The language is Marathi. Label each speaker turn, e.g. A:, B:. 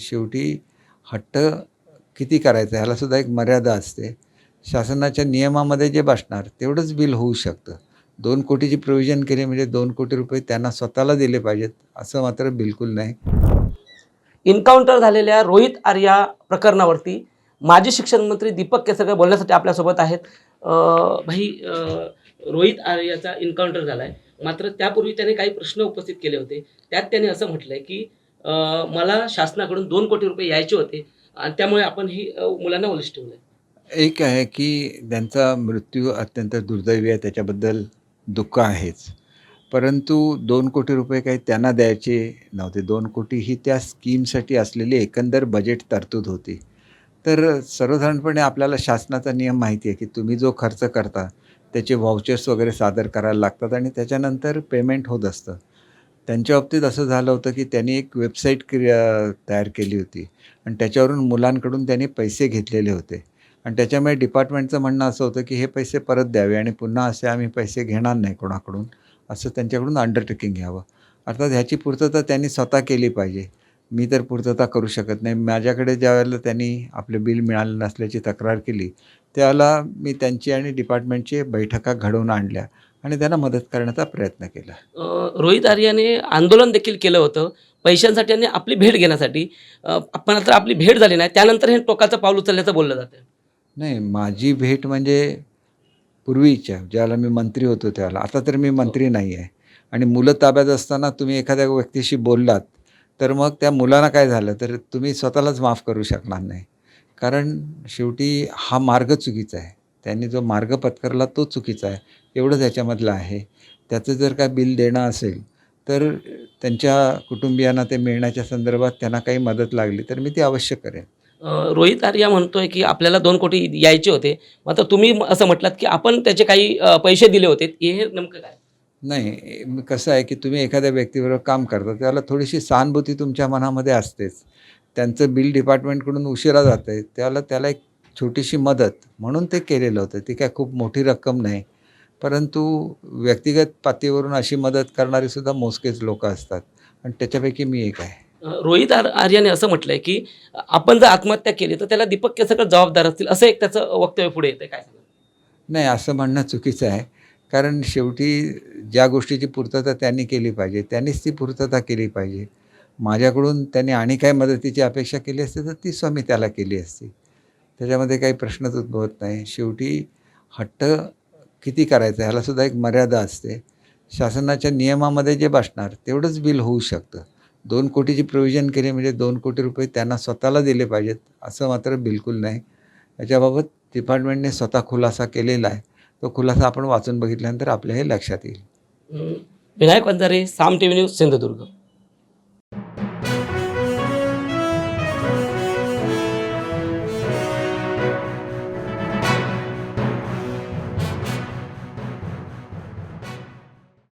A: शेवटी हट्ट किती करायचा ह्याला सुद्धा एक मर्यादा असते. शासनाच्या नियमामध्ये जे बसणार तेवढंच बिल होऊ शकतं. दोन कोटीची प्रोव्हिजन केली म्हणजे दोन कोटी रुपये त्यांना स्वतःला दिले पाहिजेत असं मात्र बिलकुल नाही.
B: इन्काउंटर झालेल्या रोहित आर्या प्रकरणावरती माजी शिक्षण मंत्री दीपक केसरकर बोलण्यासाठी आपल्यासोबत आहेत. भाई रोहित आर्याचा इन्काउंटर झाला आहे मात्र त्यापूर्वी त्याने काही प्रश्न उपस्थित केले होते. त्यात त्याने असं म्हटलं आहे की मला शासनाकडून दोन कोटी रुपये यायचे होते आणि त्यामुळे आपण ही मुलांना ओलिस ठेवलं
A: एक आहे की त्यांचा मृत्यू अत्यंत दुर्दैवी आहे त्याच्याबद्दल दुःख आहेच. परंतु दोन कोटी रुपये काही त्यांना द्यायचे नव्हते. दोन कोटी ही त्या स्कीमसाठी असलेली एकंदर बजेट तरतूद होती. तर सर्वसाधारणपणे आपल्याला शासनाचा नियम माहिती आहे की तुम्ही जो खर्च करता त्याचे व्हाउचर्स वगैरे सादर करायला लागतात आणि त्याच्यानंतर पेमेंट होत असतं. त्यांच्या बाबतीत असं झालं होतं की त्यांनी एक वेबसाईट क्रिया तयार केली होती. आणि त्याच्यावरून मुलांकडून त्यांनी पैसे घेतलेले होते. आणि त्याच्यामुळे डिपार्टमेंटचं म्हणणं असं होतं की हे पैसे परत द्यावे आणि पुन्हा असे आम्ही पैसे घेणार नाही कोणाकडून असं त्यांच्याकडून अंडरटेकिंग घ्यावं. अर्थात ह्याची पूर्तता त्यांनी स्वतः केली पाहिजे. मी तर पूर्तता करू शकत नाही. माझ्याकडे ज्यावेळेला त्यांनी आपले बिल मिळालं नसल्याची तक्रार केली त्यावेळेला मी त्यांची आणि डिपार्टमेंटची बैठका घडवून आणल्या. आणि त्यांना मदत करण्याचा प्रयत्न केला.
B: रोहित आर्याने आंदोलन देखील केलं होतं. पैशांसाठी आणि आपली भेट घेण्यासाठी. अं, पण आता आपली भेट झाली नाही त्यानंतर हे टोकाचं पाऊल उचलल्याचं बोललं जातं
A: नाही माझी भेट म्हणजे पूर्वीच्या ज्यावेळेला मी मंत्री होतो त्यावेळेला आता तर मी मंत्री नाही आहे आणि मुलं ताब्यात असताना तुम्ही एखाद्या व्यक्तीशी बोललात तर मग त्या मुलांना काय झालं? तर तुम्ही स्वतःलाच माफ करू शकणार नाही. कारण शेवटी हा मार्ग चुकीचा आहे. त्यांनी जो मार्ग पत्करला तो चुकीचा आहे. एवढंच याच्यामधलं आहे. त्याचं जर काय बिल देणं असेल तर त्यांच्या कुटुंबियांना ते मिळण्याच्या संदर्भात त्यांना काही मदत लागली तर मी ती अवश्य करेन.
B: रोहित आर्या म्हणतोय की आपल्याला दोन कोटी यायचे होते. मात्र तुम्ही असं म्हटलात की आपण त्याचे काही पैसे दिले होते. हे नेमकं काय?
A: नाही कसं आहे की तुम्ही एखाद्या व्यक्तीबरोबर काम करता त्याला थोडीशी सहानुभूती तुमच्या मनामध्ये असतेच. त्यांचं बिल डिपार्टमेंटकडून उशिरा जातं आहे त्याला त्याला एक छोटीशी मदत म्हणून ते केलेलं होतं. ती काय खूप मोठी रक्कम नाही. परंतु व्यक्तिगत पातळीवरून अशी मदत करणारी सुद्धा मोजकेच लोक असतात. आणि त्याच्यापैकी मी एक आहे.
B: रोहित आर आर्याने असं म्हटलंय की आपण जर आत्महत्या केली तर त्याला दीपक केसरकर जबाबदार असतील असं एक त्याचं वक्तव्य पुढे येतं काय?
A: नाही असं म्हणणं चुकीचं आहे. कारण शेवटी ज्या गोष्टीची पूर्तता त्यांनी केली पाहिजे त्यांनीच ती पूर्तता केली पाहिजे. माझ्याकडून त्यांनी आणि काय मदतीची अपेक्षा केली असती तर ती स्वतः मी त्याला केली असती. त्याच्यामध्ये काही प्रश्नच उद्भवत नाही. शेवटी हट्ट किती करायचं ह्याला सुद्धा एक मर्यादा असते. शासनाच्या नियमामध्ये जे बसणार तेवढंच बिल होऊ शकतं. दोन कोटीची प्रोव्हिजन केली म्हणजे दोन कोटी रुपये त्यांना स्वतःला दिले पाहिजेत असं मात्र बिलकुल नाही. याच्याबाबत डिपार्टमेंटने स्वतः खुलासा केलेला आहे. तो खुलासा आपण वाचून बघितल्यानंतर आपल्या हे लक्षात येईल.
B: Vinayak Vanjare Saam T V news Sindhudurg.